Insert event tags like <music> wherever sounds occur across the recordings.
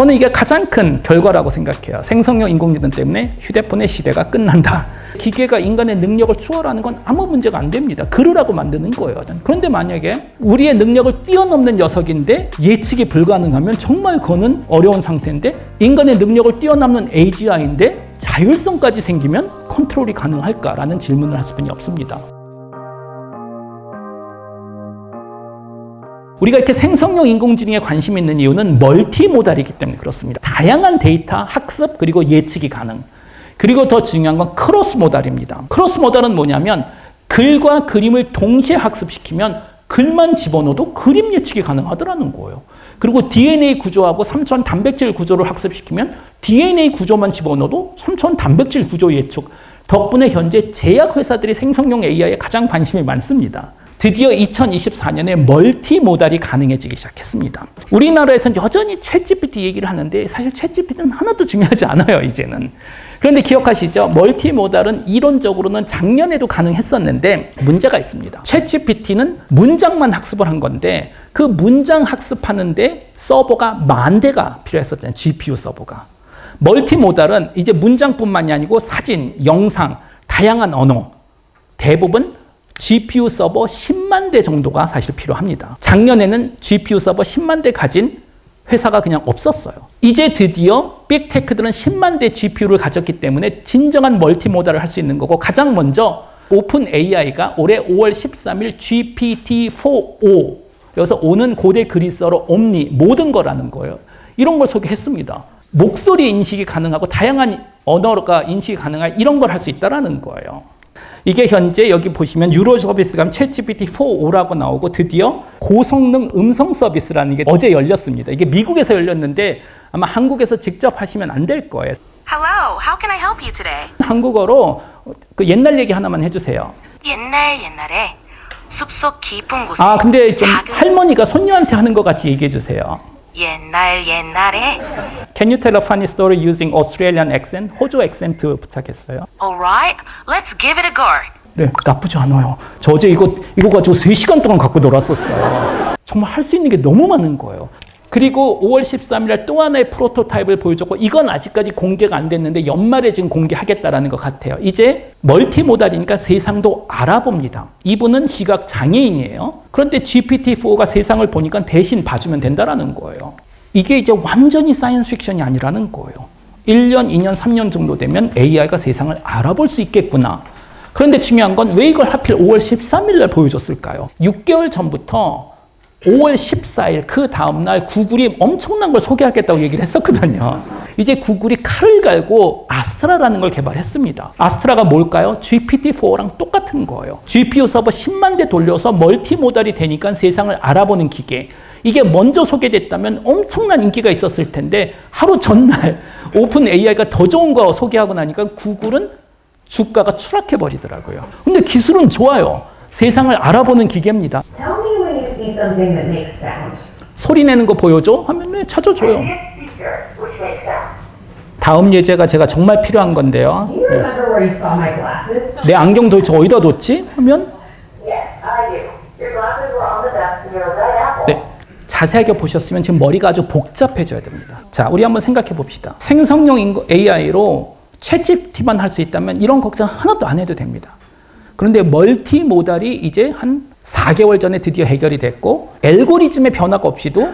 저는 이게 가장 큰 결과라고 생각해요. 생성형 인공지능 때문에 휴대폰의 시대가 끝난다. 기계가 인간의 능력을 추월하는 건 아무 문제가 안 됩니다. 그러라고 만드는 거예요. 그런데 만약에 우리의 능력을 뛰어넘는 녀석인데 예측이 불가능하면 정말 그거는 어려운 상태인데 인간의 능력을 뛰어넘는 AGI인데 자율성까지 생기면 컨트롤이 가능할까라는 질문을 할 수밖에 없습니다. 우리가 이렇게 생성형 인공지능에 관심 있는 이유는 멀티모달이기 때문에 그렇습니다. 다양한 데이터 학습 그리고 예측이 가능. 그리고 더 중요한 건 크로스 모달입니다. 크로스 모달은 뭐냐면 글과 그림을 동시에 학습시키면 글만 집어넣어도 그림 예측이 가능하더라는 거예요. 그리고 DNA 구조하고 삼천 단백질 구조를 학습시키면 DNA 구조만 집어넣어도 삼천 단백질 구조 예측. 덕분에 현재 제약 회사들이 생성형 AI에 가장 관심이 많습니다. 드디어 2024년에 멀티 모달이 가능해지기 시작했습니다. 우리나라에서는 여전히 챗GPT 얘기를 하는데 사실 챗GPT는 하나도 중요하지 않아요, 이제는. 그런데 기억하시죠? 멀티 모달은 이론적으로는 작년에도 가능했었는데 문제가 있습니다. 챗GPT는 문장만 학습을 한 건데 그 문장 학습하는데 서버가 만 대가 필요했었잖아요. GPU 서버가. 멀티 모달은 이제 문장뿐만이 아니고 사진, 영상, 다양한 언어 대부분 GPU 서버 10만 대 정도가 사실 필요합니다. 작년에는 GPU 서버 10만 대 가진 회사가 그냥 없었어요. 이제 드디어 빅테크들은 10만 대 GPU를 가졌기 때문에 진정한 멀티모달을 할 수 있는 거고 가장 먼저 오픈 AI가 올해 5월 13일 GPT-4o 여기서 5는 고대 그리스어로 옴니 모든 거라는 거예요. 이런 걸 소개했습니다. 목소리 인식이 가능하고 다양한 언어가 인식이 가능한 이런 걸 할 수 있다라는 거예요. 이게 현재 여기 보시면 유로 서비스가 챗GPT 4o라고 나오고 드디어 고성능 음성 서비스라는 게 어제 열렸습니다. 이게 미국에서 열렸는데 아마 한국에서 직접 하시면 안 될 거예요. Hello, how can I help you today? 한국어로 그 옛날 얘기 하나만 해주세요. 옛날 옛날에 숲속 깊은 곳에 아 근데 좀 작은 할머니가 손녀한테 하는 것 같이 얘기해 주세요. 옛날 옛날에 Can you tell a funny story using Australian accent? 호주 액센트 부탁했어요. Alright, let's give it a go. 네, 나쁘지 않아요. 저 어제 이거, 이거 가지고 3시간 동안 갖고 놀았었어요. 정말 할 수 있는 게 너무 많은 거예요. 그리고 5월 13일 또 하나의 프로토타입을 보여줬고, 이건 아직까지 공개가 안 됐는데 연말에 지금 공개하겠다라는 것 같아요. 이제 멀티모달이니까 세상도 알아봅니다. 이분은 시각 장애인이에요. 그런데 GPT-4가 세상을 보니까 대신 봐주면 된다라는 거예요. 이게 이제 완전히 사이언스 픽션이 아니라는 거예요. 1년, 2년, 3년 정도 되면 AI가 세상을 알아볼 수 있겠구나. 그런데 중요한 건 왜 이걸 하필 5월 13일 날 보여줬을까요? 6개월 전부터 5월 14일 그 다음날 구글이 엄청난 걸 소개하겠다고 얘기를 했었거든요. 이제 구글이 칼을 갈고 아스트라라는 걸 개발했습니다. 아스트라가 뭘까요? GPT-4랑 똑같은 거예요. GPU 서버 10만 대 돌려서 멀티모달이 되니까 세상을 알아보는 기계. 이게 먼저 소개됐다면 엄청난 인기가 있었을 텐데 하루 전날 <laughs> 오픈 AI가 더 좋은 거 소개하고 나니까 구글은 주가가 추락해 버리더라고요. 근데 기술은 좋아요. 세상을 알아보는 기계입니다. Something that makes sound. 소리 내는 거 보여줘? 하면 네, 찾아줘요. 다음 예제가 제가 정말 필요한 건데요. Do you remember where you saw my glasses? 내 안경 도대체 어디다 뒀지? 하면 Yes, I do. Your glasses were on the desk near a red apple. 네. 자세하게 보셨으면 지금 머리가 아주 복잡해져야 됩니다. 자, 우리 한번 생각해 봅시다. 생성형 AI로 채집티만 할 수 있다면 이런 걱정 하나도 안 해도 됩니다. 그런데 멀티 모달이 이제 한 4개월 전에 드디어 해결이 됐고 알고리즘의 변화가 없이도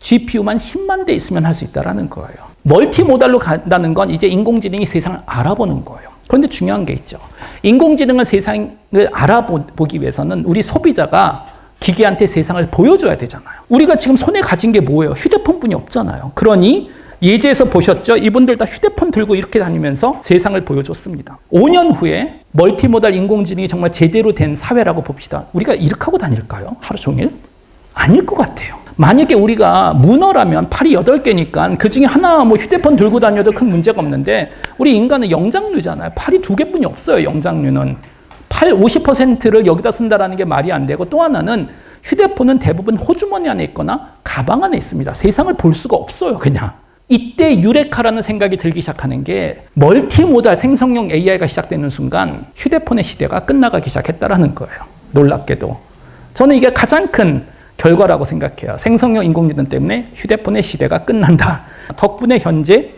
GPU만 10만 대 있으면 할 수 있다라는 거예요. 멀티 모달로 간다는 건 이제 인공지능이 세상을 알아보는 거예요. 그런데 중요한 게 있죠. 인공지능은 세상을 알아보기 위해서는 우리 소비자가 기계한테 세상을 보여줘야 되잖아요. 우리가 지금 손에 가진 게 뭐예요? 휴대폰뿐이 없잖아요. 그러니 예제에서 보셨죠? 이분들 다 휴대폰 들고 이렇게 다니면서 세상을 보여줬습니다. 5년 후에 멀티모달 인공지능이 정말 제대로 된 사회라고 봅시다. 우리가 이렇게 하고 다닐까요? 하루 종일? 아닐 것 같아요. 만약에 우리가 문어라면 팔이 8개니까 그 중에 하나 뭐 휴대폰 들고 다녀도 큰 문제가 없는데 우리 인간은 영장류잖아요. 팔이 두 개뿐이 없어요. 영장류는. 팔 50%를 여기다 쓴다라는 게 말이 안 되고 또 하나는 휴대폰은 대부분 호주머니 안에 있거나 가방 안에 있습니다. 세상을 볼 수가 없어요. 그냥. 이때 유레카라는 생각이 들기 시작하는 게 멀티모달 생성형 AI가 시작되는 순간 휴대폰의 시대가 끝나가기 시작했다라는 거예요. 놀랍게도. 저는 이게 가장 큰 결과라고 생각해요. 생성형 인공지능 때문에 휴대폰의 시대가 끝난다. 덕분에 현재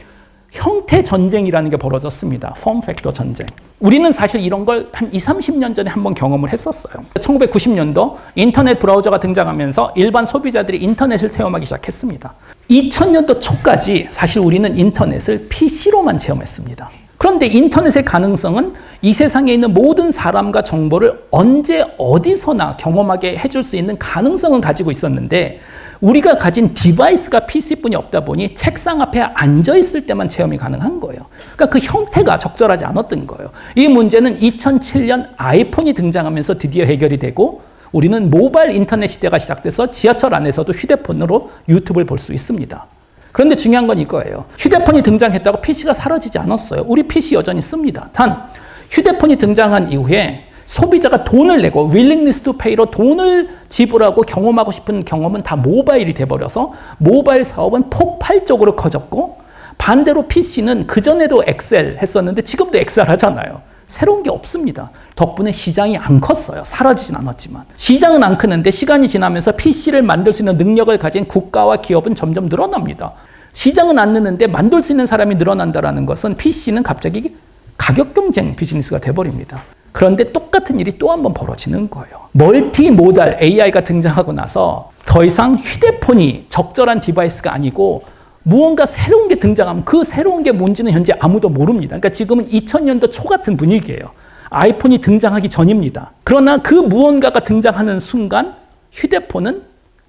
형태 전쟁이라는 게 벌어졌습니다. 폼 팩터 전쟁. 우리는 사실 이런 걸 한 2, 30년 전에 한번 경험을 했었어요. 1990년도 인터넷 브라우저가 등장하면서 일반 소비자들이 인터넷을 체험하기 시작했습니다. 2000년도 초까지 사실 우리는 인터넷을 PC로만 체험했습니다. 그런데 인터넷의 가능성은 이 세상에 있는 모든 사람과 정보를 언제 어디서나 경험하게 해줄 수 있는 가능성은 가지고 있었는데 우리가 가진 디바이스가 PC뿐이 없다 보니 책상 앞에 앉아 있을 때만 체험이 가능한 거예요. 그러니까 그 형태가 적절하지 않았던 거예요. 이 문제는 2007년 아이폰이 등장하면서 드디어 해결이 되고 우리는 모바일 인터넷 시대가 시작돼서 지하철 안에서도 휴대폰으로 유튜브를 볼 수 있습니다. 그런데 중요한 건 이거예요. 휴대폰이 등장했다고 PC가 사라지지 않았어요. 우리 PC 여전히 씁니다. 단 휴대폰이 등장한 이후에 소비자가 돈을 내고 willingness to pay로 돈을 지불하고 경험하고 싶은 경험은 다 모바일이 돼버려서 모바일 사업은 폭발적으로 커졌고 반대로 PC는 그전에도 엑셀 했었는데 지금도 엑셀 하잖아요. 새로운 게 없습니다. 덕분에 시장이 안 컸어요. 사라지진 않았지만. 시장은 안 크는데 시간이 지나면서 PC를 만들 수 있는 능력을 가진 국가와 기업은 점점 늘어납니다. 시장은 안 느는데 만들 수 있는 사람이 늘어난다라는 것은 PC는 갑자기 가격 경쟁 비즈니스가 돼버립니다. 그런데 똑같은 일이 또 한 번 벌어지는 거예요. 멀티모달 AI가 등장하고 나서 더 이상 휴대폰이 적절한 디바이스가 아니고 무언가 새로운 게 등장하면 그 새로운 게 뭔지는 현재 아무도 모릅니다. 그러니까 지금은 2000년도 초 같은 분위기예요. 아이폰이 등장하기 전입니다. 그러나 그 무언가가 등장하는 순간 휴대폰은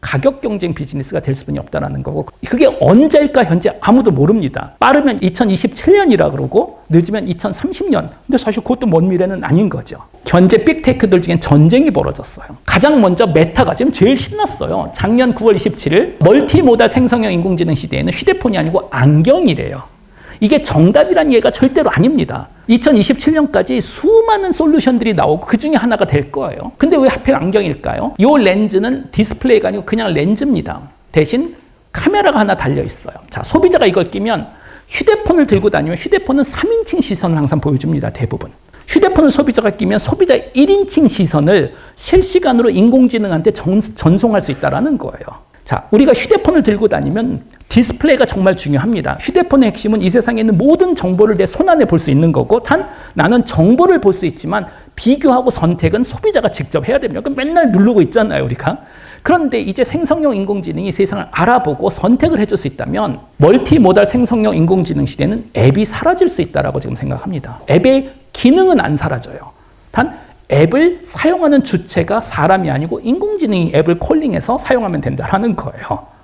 가격 경쟁 비즈니스가 될 수밖에 없다라는 거고 그게 언제일까 현재 아무도 모릅니다. 빠르면 2027년이라 그러고 늦으면 2030년. 근데 사실 그것도 먼 미래는 아닌 거죠. 현재 빅테크들 중엔 전쟁이 벌어졌어요. 가장 먼저 메타가 지금 제일 신났어요. 작년 9월 27일 멀티모달 생성형 인공지능 시대에는 휴대폰이 아니고 안경이래요. 이게 정답이란 얘기가 절대로 아닙니다. 2027년까지 수많은 솔루션들이 나오고 그 중에 하나가 될 거예요. 근데 왜 하필 안경일까요? 이 렌즈는 디스플레이가 아니고 그냥 렌즈입니다. 대신 카메라가 하나 달려 있어요. 자, 소비자가 이걸 끼면 휴대폰을 들고 다니면 휴대폰은 3인칭 시선을 항상 보여줍니다. 대부분. 휴대폰을 소비자가 끼면 소비자 1인칭 시선을 실시간으로 인공지능한테 전, 전송할 수 있다는 거예요. 자, 우리가 휴대폰을 들고 다니면 디스플레이가 정말 중요합니다. 휴대폰의 핵심은 이 세상에 있는 모든 정보를 내 손안에 볼 수 있는 거고, 단 나는 정보를 볼 수 있지만 비교하고 선택은 소비자가 직접 해야 됩니다. 그럼 맨날 누르고 있잖아요, 우리가. 그런데 이제 생성형 인공지능이 세상을 알아보고 선택을 해줄 수 있다면 멀티모달 생성형 인공지능 시대는 앱이 사라질 수 있다라고 지금 생각합니다. 앱의 기능은 안 사라져요. 단 앱을 사용하는 주체가 사람이 아니고 인공지능이 앱을 콜링해서 사용하면 된다라는 거예요.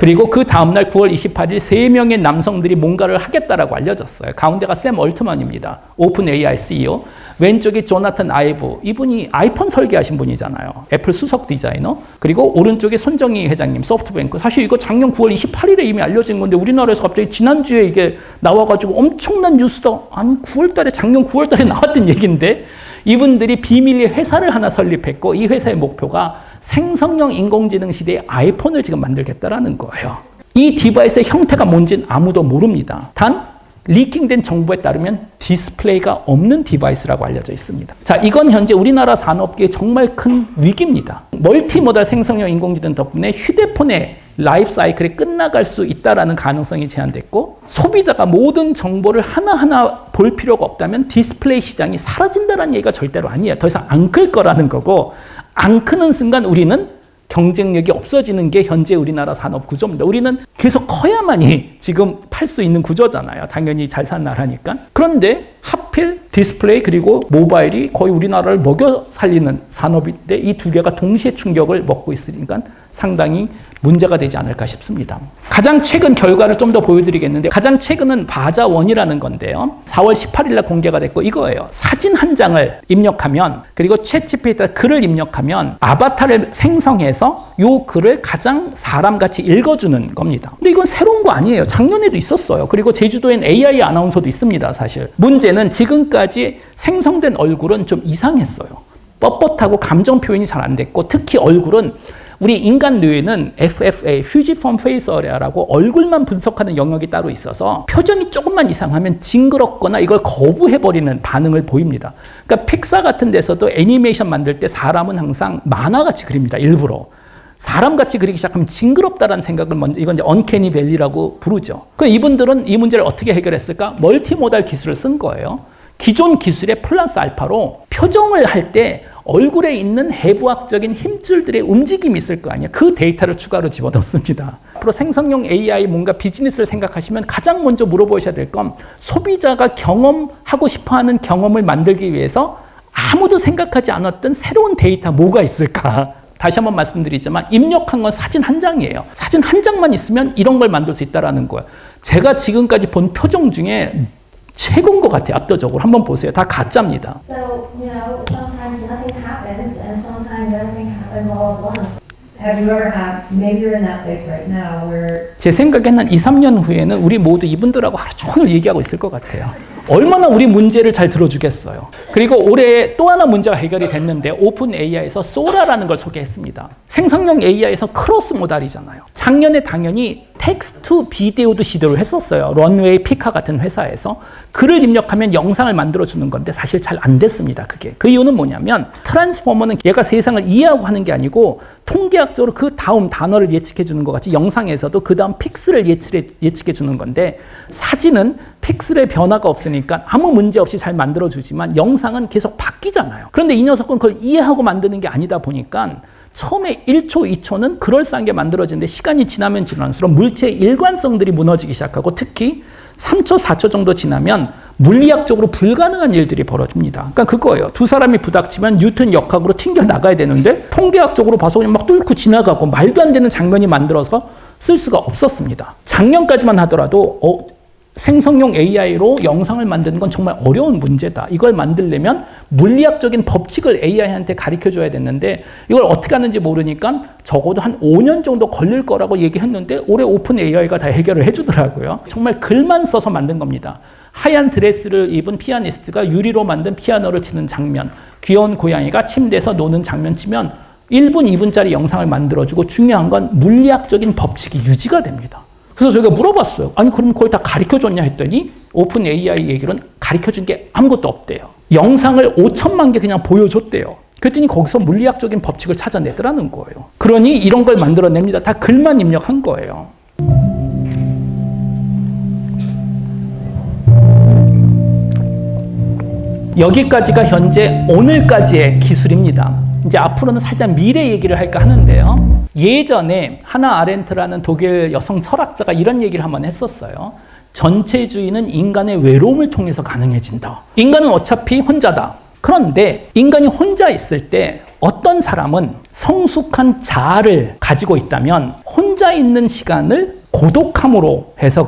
그리고 그 다음날 9월 28일 3명의 남성들이 뭔가를 하겠다라고 알려졌어요. 가운데가 샘 얼트만입니다. 오픈 AI CEO. 왼쪽이 조나탄 아이브. 이분이 아이폰 설계하신 분이잖아요. 애플 수석 디자이너. 그리고 오른쪽에 손정희 회장님, 소프트뱅크. 사실 이거 작년 9월 28일에 이미 알려진 건데 우리나라에서 갑자기 지난주에 이게 나와가지고 엄청난 뉴스다. 아니, 9월 달에, 작년 9월 달에 나왔던 얘기인데 이분들이 비밀리에 회사를 하나 설립했고 이 회사의 목표가 생성형 인공지능 시대의 아이폰을 지금 만들겠다라는 거예요. 이 디바이스의 형태가 뭔지는 아무도 모릅니다. 단 리킹된 정보에 따르면 디스플레이가 없는 디바이스라고 알려져 있습니다. 자, 이건 현재 우리나라 산업계의 정말 큰 위기입니다. 멀티모달 생성형 인공지능 덕분에 휴대폰의 라이프 사이클이 끝나갈 수 있다라는 가능성이 제한됐고 소비자가 모든 정보를 하나하나 볼 필요가 없다면 디스플레이 시장이 사라진다는 얘기가 절대로 아니에요. 더 이상 안 클 거라는 거고 안 크는 순간 우리는 경쟁력이 없어지는 게 현재 우리나라 산업 구조입니다. 우리는 계속 커야만이 지금 팔 수 있는 구조잖아요. 당연히 잘 사는 나라니까. 그런데 하필 디스플레이 그리고 모바일이 거의 우리나라를 먹여 살리는 산업인데 이 두 개가 동시에 충격을 먹고 있으니까 상당히 문제가 되지 않을까 싶습니다. 가장 최근 결과를 좀 더 보여드리겠는데 가장 최근은 바자원이라는 건데요. 4월 18일 날 공개가 됐고 이거예요. 사진 한 장을 입력하면 그리고 챗GPT에 글을 입력하면 아바타를 생성해서 요 글을 가장 사람같이 읽어주는 겁니다. 근데 이건 새로운 거 아니에요. 작년에도 있었어요. 그리고 제주도엔 AI 아나운서도 있습니다. 사실. 문제 는 지금까지 생성된 얼굴은 좀 이상했어요. 뻣뻣하고 감정 표현이 잘 안 됐고 특히 얼굴은 우리 인간 뇌에는 FFA, Face Area라고 얼굴만 분석하는 영역이 따로 있어서 표정이 조금만 이상하면 징그럽거나 이걸 거부해버리는 반응을 보입니다. 그러니까 픽사 같은 데서도 애니메이션 만들 때 사람은 항상 만화같이 그립니다. 일부러. 사람같이 그리기 시작하면 징그럽다라는 생각을 먼저 이건 이제 언캐니 밸리라고 부르죠. 그 이분들은 이 문제를 어떻게 해결했을까? 멀티모달 기술을 쓴 거예요. 기존 기술의 플러스 알파로 표정을 할 때 얼굴에 있는 해부학적인 힘줄들의 움직임이 있을 거 아니에요. 그 데이터를 추가로 집어넣습니다. 앞으로 생성용 AI 뭔가 비즈니스를 생각하시면 가장 먼저 물어보셔야 될 건 소비자가 경험하고 싶어 하는 경험을 만들기 위해서 아무도 생각하지 않았던 새로운 데이터 뭐가 있을까? 다시 한번 말씀드리지만 입력한 건 사진 한 장이에요. 사진 한 장만 있으면 이런 걸 만들 수 있다라는 거예요. 제가 지금까지 본 표정 중에 최고인 것 같아요. 압도적으로 한번 보세요. 다 가짜입니다. So, you know, sometimes nothing happens and sometimes everything happens all at once. Have you ever had, maybe you're in that place right now where 제 생각엔 한 2, 3년 후에는 우리 모두 이분들하고 하루 종일 얘기하고 있을 것 같아요. 얼마나 우리 문제를 잘 들어주겠어요. 그리고 올해 또 하나 문제가 해결이 됐는데 오픈 AI에서 소라라는 걸 소개했습니다. 생성형 AI에서 크로스 모달이잖아요. 작년에 당연히 텍스트 비디오도 시도를 했었어요. 런웨이 피카 같은 회사에서 글을 입력하면 영상을 만들어 주는 건데 사실 잘 안 됐습니다. 그게 그 이유는 뭐냐면 트랜스포머는 얘가 세상을 이해하고 하는 게 아니고 통계학적으로 그 다음 단어를 예측해 주는 것 같이 영상에서도 그 다음 픽셀을 예측해, 예측해 주는 건데 사진은 픽셀의 변화가 없으니까 아무 문제 없이 잘 만들어 주지만 영상은 계속 바뀌잖아요. 그런데 이 녀석은 그걸 이해하고 만드는 게 아니다 보니까 처음에 1초, 2초는 그럴싸한 게 만들어지는데 시간이 지나면 지날수록 물체의 일관성들이 무너지기 시작하고 특히 3초, 4초 정도 지나면 물리학적으로 불가능한 일들이 벌어집니다. 그러니까 그거예요. 두 사람이 부닥치면 뉴턴 역학으로 튕겨 나가야 되는데 통계학적으로 봐서 그냥 막 뚫고 지나가고 말도 안 되는 장면이 만들어서 쓸 수가 없었습니다. 작년까지만 하더라도 어, 생성용 AI로 영상을 만드는 건 정말 어려운 문제다. 이걸 만들려면 물리학적인 법칙을 AI한테 가르쳐 줘야 됐는데 이걸 어떻게 하는지 모르니까 적어도 한 5년 정도 걸릴 거라고 얘기했는데 올해 오픈 AI가 다 해결을 해주더라고요. 정말 글만 써서 만든 겁니다. 하얀 드레스를 입은 피아니스트가 유리로 만든 피아노를 치는 장면, 귀여운 고양이가 침대에서 노는 장면 치면 1분, 2분짜리 영상을 만들어주고 중요한 건 물리학적인 법칙이 유지가 됩니다. 그래서 저희가 물어봤어요. 아니, 그럼 그걸 다 가르쳐 줬냐 했더니 오픈 AI 얘기로는 가르쳐 준 게 아무것도 없대요. 영상을 5천만 개 그냥 보여줬대요. 그랬더니 거기서 물리학적인 법칙을 찾아내더라는 거예요. 그러니 이런 걸 만들어냅니다. 다 글만 입력한 거예요. 여기까지가 현재 오늘까지의 기술입니다. 이제 앞으로는 살짝 미래 얘기를 할까 하는데요. 예전에 하나 아렌트라는 독일 여성 철학자가 이런 얘기를 한번 했었어요. 전체주의는 인간의 외로움을 통해서 가능해진다. 인간은 어차피 혼자다. 그런데 인간이 혼자 있을 때 어떤 사람은 성숙한 자아를 가지고 있다면 혼자 있는 시간을 고독함으로 해서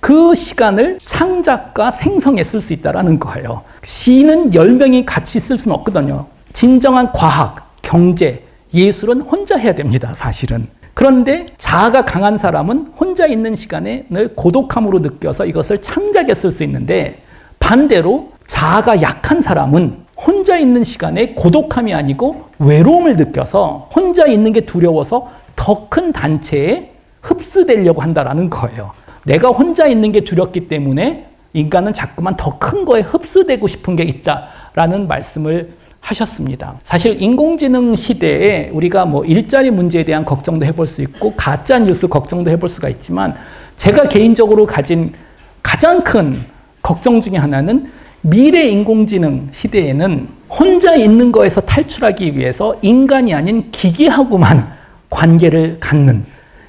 그 시간을 창작과 생성에 쓸 수 있다라는 거예요. 시는 10명이 같이 쓸 수는 없거든요. 진정한 과학, 경제, 예술은 혼자 해야 됩니다, 사실은. 그런데 자아가 강한 사람은 혼자 있는 시간에 늘 고독함으로 느껴서 이것을 창작에 쓸 수 있는데 반대로 자아가 약한 사람은 혼자 있는 시간에 고독함이 아니고 외로움을 느껴서 혼자 있는 게 두려워서 더 큰 단체에 흡수되려고 한다라는 거예요. 내가 혼자 있는 게 두렵기 때문에 인간은 자꾸만 더 큰 거에 흡수되고 싶은 게 있다라는 말씀을 하셨습니다. 사실 인공지능 시대에 우리가 뭐 일자리 문제에 대한 걱정도 해볼 수 있고 가짜 뉴스 걱정도 해볼 수가 있지만 제가 개인적으로 가진 가장 큰 걱정 중에 하나는 미래 인공지능 시대에는 혼자 있는 거에서 탈출하기 위해서 인간이 아닌 기계하고만 관계를 갖는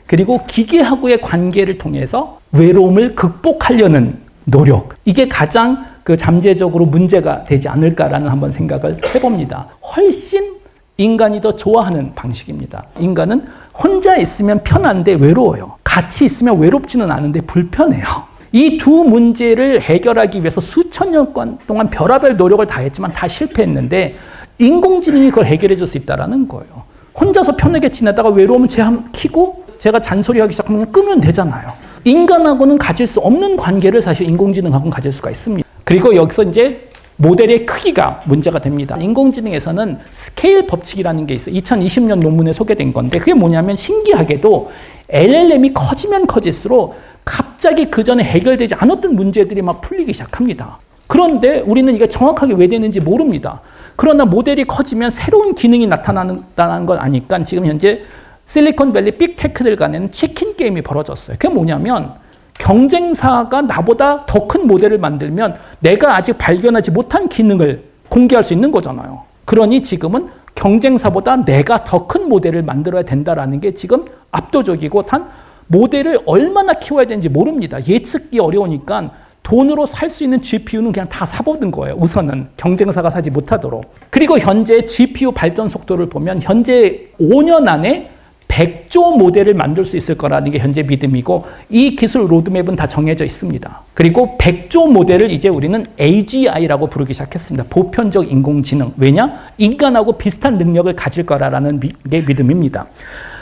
그리고 기계하고의 관계를 통해서 외로움을 극복하려는 노력. 이게 가장 그 잠재적으로 문제가 되지 않을까라는 한번 생각을 해봅니다. 훨씬 인간이 더 좋아하는 방식입니다. 인간은 혼자 있으면 편한데 외로워요. 같이 있으면 외롭지는 않은데 불편해요. 이 두 문제를 해결하기 위해서 수천 년 동안 별의별 노력을 다 했지만 다 실패했는데 인공지능이 그걸 해결해 줄 수 있다라는 거예요. 혼자서 편하게 지내다가 외로우면 제한 키고 제가 잔소리하기 시작하면 끄면 되잖아요. 인간하고는 가질 수 없는 관계를 사실 인공지능하고는 가질 수가 있습니다. 그리고 여기서 이제 모델의 크기가 문제가 됩니다. 인공지능에서는 스케일 법칙이라는 게 있어요. 2020년 논문에 소개된 건데 그게 뭐냐면 신기하게도 LLM이 커지면 커질수록 갑자기 그 전에 해결되지 않았던 문제들이 막 풀리기 시작합니다. 그런데 우리는 이게 정확하게 왜 되는지 모릅니다. 그러나 모델이 커지면 새로운 기능이 나타난다는 걸 아니까 지금 현재 실리콘밸리 빅테크들 간에는 치킨 게임이 벌어졌어요. 그게 뭐냐면 경쟁사가 나보다 더 큰 모델을 만들면 내가 아직 발견하지 못한 기능을 공개할 수 있는 거잖아요. 그러니 지금은 경쟁사보다 내가 더 큰 모델을 만들어야 된다라는 게 지금 압도적이고 단 모델을 얼마나 키워야 되는지 모릅니다. 예측이 어려우니까 돈으로 살 수 있는 GPU는 그냥 다 사보는 거예요. 우선은 경쟁사가 사지 못하도록. 그리고 현재 GPU 발전 속도를 보면 현재 5년 안에 100조 모델을 만들 수 있을 거라는 게 현재 믿음이고 이 기술 로드맵은 다 정해져 있습니다. 그리고 100조 모델을 이제 우리는 AGI라고 부르기 시작했습니다. 보편적 인공지능. 왜냐? 인간하고 비슷한 능력을 가질 거라는 미- 게 믿음입니다.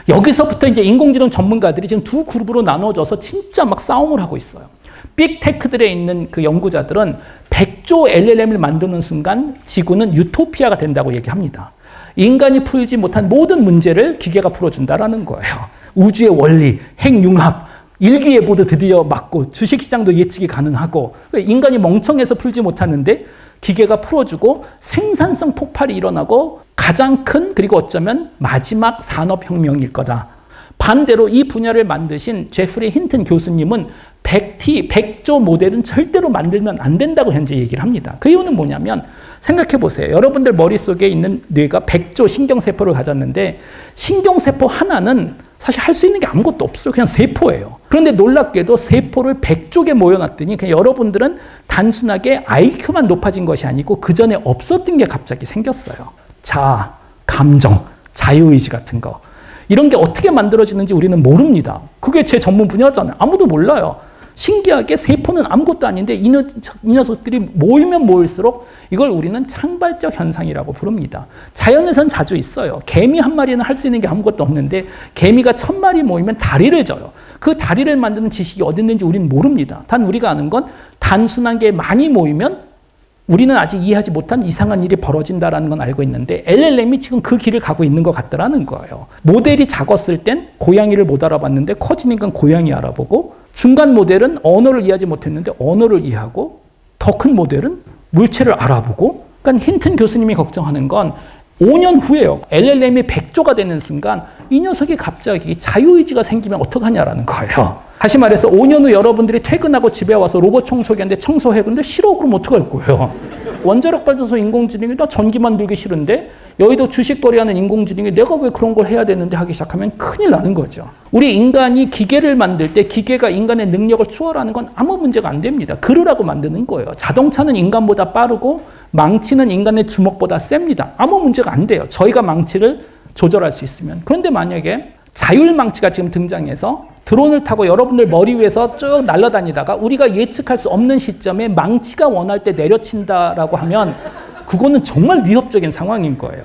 여기서부터 이제 인공지능 전문가들이 지금 두 그룹으로 나눠져서 진짜 막 싸움을 하고 있어요. 빅테크들에 있는 그 연구자들은 100조 LLM을 만드는 순간 지구는 유토피아가 된다고 얘기합니다. 인간이 풀지 못한 모든 문제를 기계가 풀어준다라는 거예요. 우주의 원리, 핵융합, 일기예보도 드디어 맞고 주식시장도 예측이 가능하고 인간이 멍청해서 풀지 못하는데 기계가 풀어주고 생산성 폭발이 일어나고 가장 큰 그리고 어쩌면 마지막 산업혁명일 거다. 반대로 이 분야를 만드신 제프리 힌튼 교수님은 100T, 100조 모델은 절대로 만들면 안 된다고 현재 얘기를 합니다. 그 이유는 뭐냐면 생각해 보세요. 여러분들 머릿속에 있는 뇌가 100조 신경세포를 가졌는데 신경세포 하나는 사실 할 수 있는 게 아무것도 없어요. 그냥 세포예요. 그런데 놀랍게도 세포를 100조 개 모여놨더니 그냥 여러분들은 단순하게 IQ만 높아진 것이 아니고 그 전에 없었던 게 갑자기 생겼어요. 자, 감정, 자유의지 같은 거. 이런 게 어떻게 만들어지는지 우리는 모릅니다. 그게 제 전문 분야잖아요. 아무도 몰라요. 신기하게 세포는 아무것도 아닌데 이, 녀, 이 녀석 들이 모이면 모일수록 이걸 우리는 창발적 현상이라고 부릅니다. 자연에선 자주 있어요. 개미 한 마리는 할 수 있는 게 아무것도 없는데 개미가 천 마리 모이면 다리를 져요. 그 다리를 만드는 지식이 어디 있는지 우리는 모릅니다. 단 우리가 아는 건 단순한 게 많이 모이면 우리는 아직 이해하지 못한 이상한 일이 벌어진다라는 건 알고 있는데 LLM이 지금 그 길을 가고 있는 것 같다라는 거예요. 모델이 작았을 땐 고양이를 못 알아봤는데 커지니까 고양이 알아보고 중간 모델은 언어를 이해하지 못했는데 언어를 이해하고 더 큰 모델은 물체를 알아보고 그러니까 힌튼 교수님이 걱정하는 건 5년 후에요. LLM이 100조가 되는 순간 이 녀석이 갑자기 자유의지가 생기면 어떡하냐라는 거예요. 다시 말해서 5년 후 여러분들이 퇴근하고 집에 와서 로봇 청소기 하는데 청소해. 근데 싫어. 그럼 어떡할 거예요? 원자력 발전소 인공지능이 나 전기 만들기 싫은데 여의도 주식 거래 하는 인공지능이 내가 왜 그런 걸 해야 되는데 하기 시작하면 큰일 나는 거죠. 우리 인간이 기계를 만들 때 기계가 인간의 능력을 추월하는 건 아무 문제가 안 됩니다. 그러라고 만드는 거예요. 자동차는 인간보다 빠르고 망치는 인간의 주먹보다 셉니다. 아무 문제가 안 돼요. 저희가 망치를 조절할 수 있으면. 그런데 만약에 자율망치가 지금 등장해서 드론을 타고 여러분들 머리 위에서 쭉 날아다니다가 우리가 예측할 수 없는 시점에 망치가 원할 때 내려친다라고 하면 그거는 정말 위협적인 상황인 거예요.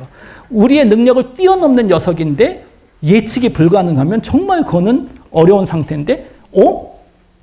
우리의 능력을 뛰어넘는 녀석인데 예측이 불가능하면 정말 그거는 어려운 상태인데, 어?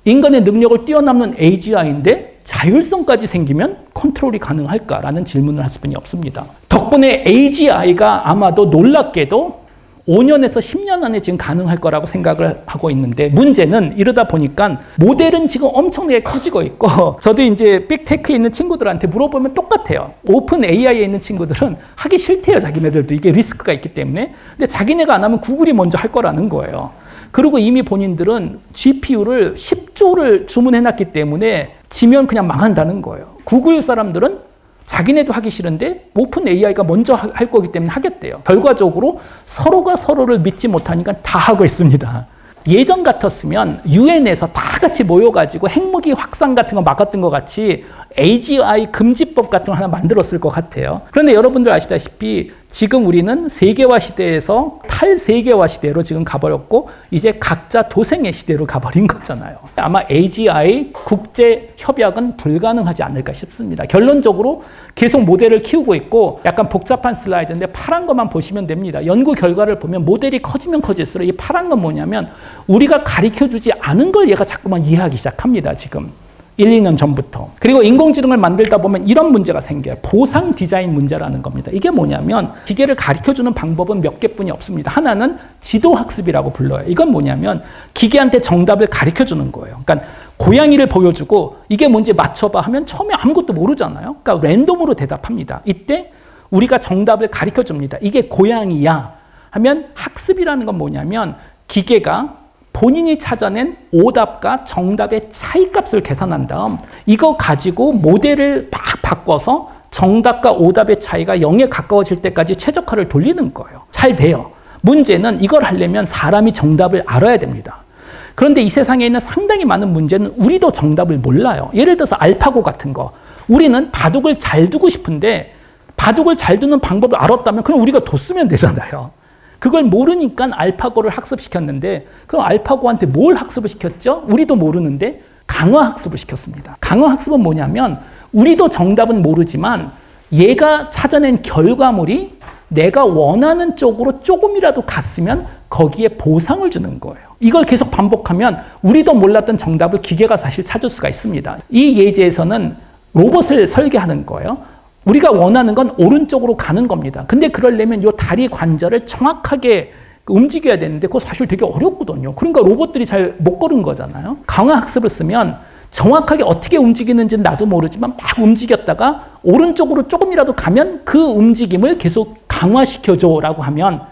인간의 능력을 뛰어넘는 AGI인데 자율성까지 생기면 컨트롤이 가능할까라는 질문을 할 수뿐이 없습니다. 덕분에 AGI가 아마도 놀랍게도 5년에서 10년 안에 지금 가능할 거라고 생각을 하고 있는데 문제는 이러다 보니까 모델은 지금 엄청나게 커지고 있고 <laughs> 저도 이제 빅테크에 있는 친구들한테 물어보면 똑같아요. 오픈 AI에 있는 친구들은 하기 싫대요. 자기네들도 이게 리스크가 있기 때문에. 근데 자기네가 안 하면 구글이 먼저 할 거라는 거예요. 그리고 이미 본인들은 GPU를 10조를 주문해 놨기 때문에 지면 그냥 망한다는 거예요. 구글 사람들은 자기네도 하기 싫은데 오픈 AI가 먼저 하- 할 거기 때문에 하겠대요. 결과적으로 서로가 서로를 믿지 못하니까 다 하고 있습니다. 예전 같았으면 유엔에서 다 같이 모여가지고 핵무기 확산 같은 거 막았던 것 같이 AGI 금지법 같은 거 하나 만들었을 것 같아요. 그런데 여러분들 아시다시피 지금 우리는 세계화 시대에서 탈세계화 시대로 지금 가버렸고 이제 각자 도생의 시대로 가버린 거잖아요. 아마 AGI 국제 협약은 불가능하지 않을까 싶습니다. 결론적으로 계속 모델을 키우고 있고 약간 복잡한 슬라이드인데 파란 것만 보시면 됩니다. 연구 결과를 보면 모델이 커지면 커질수록 이 파란 건 뭐냐면 우리가 가르쳐 주지 않은 걸 얘가 자꾸만 이해하기 시작합니다. 지금. 1, 2년 전부터. 그리고 인공지능을 만들다 보면 이런 문제가 생겨요. 보상 디자인 문제라는 겁니다. 이게 뭐냐면 기계를 가르쳐 주는 방법은 몇 개뿐이 없습니다. 하나는 지도 학습이라고 불러요. 이건 뭐냐면 기계한테 정답을 가르쳐 주는 거예요. 그러니까 고양이를 보여주고 이게 뭔지 맞춰봐 하면 처음에 아무것도 모르잖아요. 그러니까 랜덤으로 대답합니다. 이때 우리가 정답을 가르쳐 줍니다. 이게 고양이야. 하면 학습이라는 건 뭐냐면 기계가 본인이 찾아낸 오답과 정답의 차이값을 계산한 다음 이거 가지고 모델을 막 바꿔서 정답과 오답의 차이가 0에 가까워질 때까지 최적화를 돌리는 거예요. 잘 돼요. 문제는 이걸 하려면 사람이 정답을 알아야 됩니다. 그런데 이 세상에 있는 상당히 많은 문제는 우리도 정답을 몰라요. 예를 들어서 알파고 같은 거. 우리는 바둑을 잘 두고 싶은데 바둑을 잘 두는 방법을 알았다면 그냥 우리가 뒀으면 되잖아요. 그걸 모르니까 알파고를 학습시켰는데 그럼 알파고한테 뭘 학습을 시켰죠? 우리도 모르는데 강화 학습을 시켰습니다. 강화 학습은 뭐냐면 우리도 정답은 모르지만 얘가 찾아낸 결과물이 내가 원하는 쪽으로 조금이라도 갔으면 거기에 보상을 주는 거예요. 이걸 계속 반복하면 우리도 몰랐던 정답을 기계가 사실 찾을 수가 있습니다. 이 예제에서는 로봇을 설계하는 거예요. 우리가 원하는 건 오른쪽으로 가는 겁니다. 근데 그러려면 요 다리 관절을 정확하게 움직여야 되는데 그거 사실 되게 어렵거든요. 그러니까 로봇들이 잘 못 걸은 거잖아요. 강화 학습을 쓰면 정확하게 어떻게 움직이는지는 나도 모르지만 막 움직였다가 오른쪽으로 조금이라도 가면 그 움직임을 계속 강화시켜줘라고 하면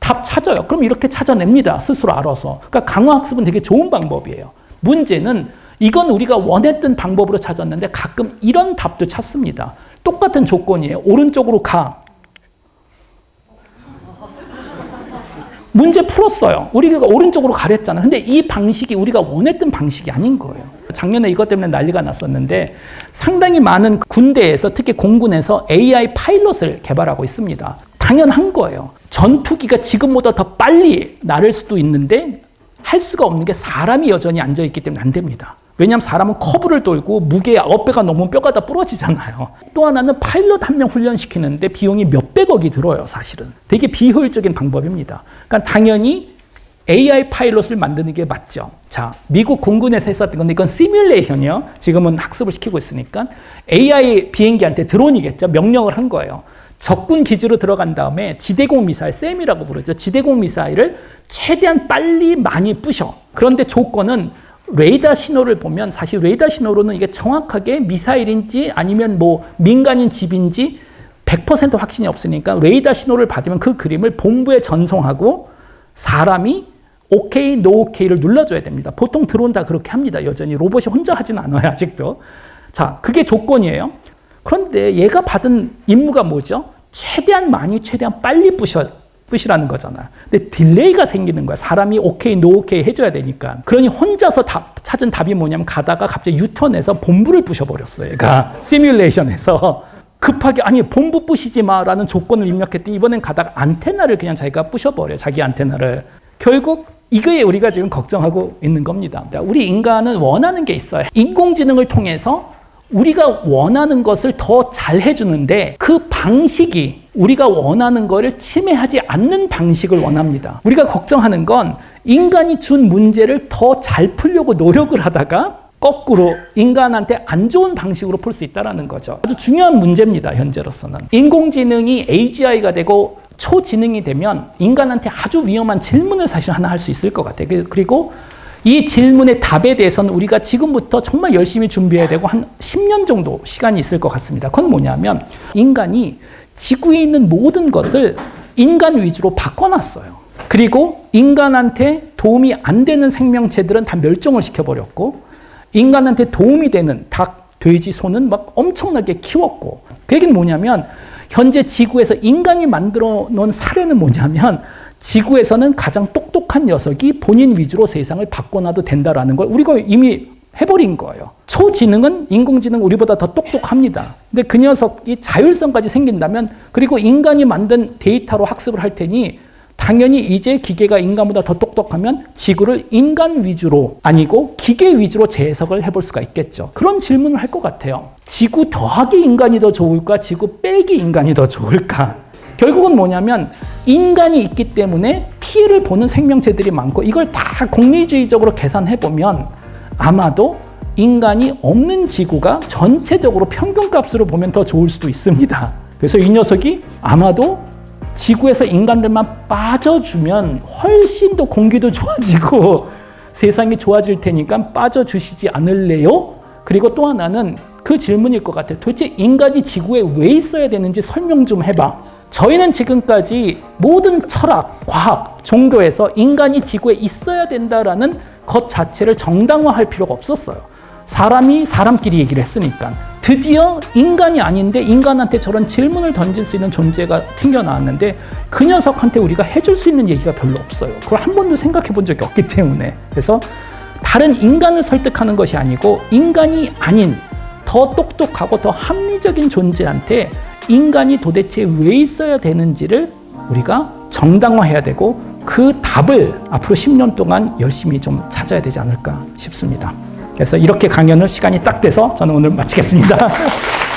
답 찾아요. 그럼 이렇게 찾아냅니다. 스스로 알아서. 그러니까 강화 학습은 되게 좋은 방법이에요. 문제는 이건 우리가 원했던 방법으로 찾았는데 가끔 이런 답도 찾습니다. 똑같은 조건이에요. 오른쪽으로 가. 문제 풀었어요. 우리가 오른쪽으로 가랬잖아. 근데 이 방식이 우리가 원했던 방식이 아닌 거예요. 작년에 이것 때문에 난리가 났었는데 상당히 많은 군대에서 특히 공군에서 AI 파일럿을 개발하고 있습니다. 당연한 거예요. 전투기가 지금보다 더 빨리 나를 수도 있는데 할 수가 없는 게 사람이 여전히 앉아 있기 때문에 안 됩니다. 왜냐하면 사람은 커브를 돌고 무게 9배가 넘으면 뼈가 다 부러지잖아요. 또 하나는 파일럿 한 명 훈련시키는데 비용이 몇백억이 들어요, 사실은. 되게 비효율적인 방법입니다. 그러니까 당연히 AI 파일럿을 만드는 게 맞죠. 자, 미국 공군에서 했었던 건데 이건 시뮬레이션이요. 지금은 학습을 시키고 있으니까 AI 비행기한테 드론이겠죠. 명령을 한 거예요. 적군 기지로 들어간 다음에 지대공 미사일, 쌤이라고 부르죠. 지대공 미사일을 최대한 빨리 많이 부셔. 그런데 조건은 레이더 신호를 보면 사실 레이더 신호로는 이게 정확하게 미사일인지 아니면 뭐 민간인 집인지 100% 확신이 없으니까 레이더 신호를 받으면 그 그림을 본부에 전송하고 사람이 오케이, 노 오케이를 눌러줘야 됩니다. 보통 드론 다 그렇게 합니다. 여전히 로봇이 혼자 하진 않아요. 아직도. 자, 그게 조건이에요. 그런데 얘가 받은 임무가 뭐죠? 최대한 많이, 최대한 빨리 부셔, 부시라는 거잖아. 근데 딜레이가 생기는 거야. 사람이 오케이, 노 오케이 해줘야 되니까. 그러니 혼자서 답, 찾은 답이 뭐냐면 가다가 갑자기 유턴해서 본부를 부셔버렸어요. 얘가 시뮬레이션에서. 급하게 아니 본부 부시지 마라는 조건을 입력했더니 이번엔 가다가 안테나를 그냥 자기가 부셔버려요. 자기 안테나를. 결국 이거에 우리가 지금 걱정하고 있는 겁니다. 우리 인간은 원하는 게 있어요. 인공지능을 통해서 우리가 원하는 것을 더 잘 해주는데 그 방식이 우리가 원하는 것을 침해하지 않는 방식을 원합니다. 우리가 걱정하는 건 인간이 준 문제를 더 잘 풀려고 노력을 하다가 거꾸로 인간한테 안 좋은 방식으로 풀 수 있다는 거죠. 아주 중요한 문제입니다. 현재로서는. 인공지능이 AGI가 되고 초지능이 되면 인간한테 아주 위험한 질문을 사실 하나 할 수 있을 것 같아요. 그- 그리고 이 질문의 답에 대해서는 우리가 지금부터 정말 열심히 준비해야 되고 한 10년 정도 시간이 있을 것 같습니다. 그건 뭐냐면 인간이 지구에 있는 모든 것을 인간 위주로 바꿔놨어요. 그리고 인간한테 도움이 안 되는 생명체들은 다 멸종을 시켜버렸고 인간한테 도움이 되는 닭, 돼지, 소는 막 엄청나게 키웠고 그 얘기는 뭐냐면 현재 지구에서 인간이 만들어 놓은 사례는 뭐냐면 지구에서는 가장 똑똑한 녀석이 본인 위주로 세상을 바꿔놔도 된다라는 걸 우리가 이미 해버린 거예요. 초지능은 인공지능 우리보다 더 똑똑합니다. 근데 그 녀석이 자율성까지 생긴다면 그리고 인간이 만든 데이터로 학습을 할 테니 당연히 이제 기계가 인간보다 더 똑똑하면 지구를 인간 위주로 아니고 기계 위주로 재해석을 해볼 수가 있겠죠. 그런 질문을 할 것 같아요. 지구 더하기 인간이 더 좋을까? 지구 빼기 인간이 더 좋을까? 결국은 뭐냐면 인간이 있기 때문에 피해를 보는 생명체들이 많고 이걸 다 공리주의적으로 계산해 보면 아마도 인간이 없는 지구가 전체적으로 평균값으로 보면 더 좋을 수도 있습니다. 그래서 이 녀석이 아마도 지구에서 인간들만 빠져주면 훨씬 더 공기도 좋아지고 <laughs> 세상이 좋아질 테니까 빠져주시지 않을래요? 그리고 또 하나는 그 그 질문일 것 같아요. 도대체 인간이 지구에 왜 있어야 되는지 설명 좀 해봐. 저희는 지금까지 모든 철학, 과학, 종교에서 인간이 지구에 있어야 된다라는 것 자체를 정당화할 필요가 없었어요. 사람이 사람끼리 얘기를 했으니까. 드디어 인간이 아닌데 인간한테 저런 질문을 던질 수 있는 존재가 튕겨나왔는데 그 녀석한테 우리가 해줄 수 있는 얘기가 별로 없어요. 그걸 한 번도 생각해 본 적이 없기 때문에. 그래서 다른 인간을 설득하는 것이 아니고 인간이 아닌 더 똑똑하고 더 합리적인 존재한테 인간이 도대체 왜 있어야 되는지를 우리가 정당화해야 되고 그 답을 앞으로 10년 동안 열심히 좀 찾아야 되지 않을까 싶습니다. 그래서 이렇게 강연을 시간이 딱 돼서 저는 오늘 마치겠습니다. <laughs>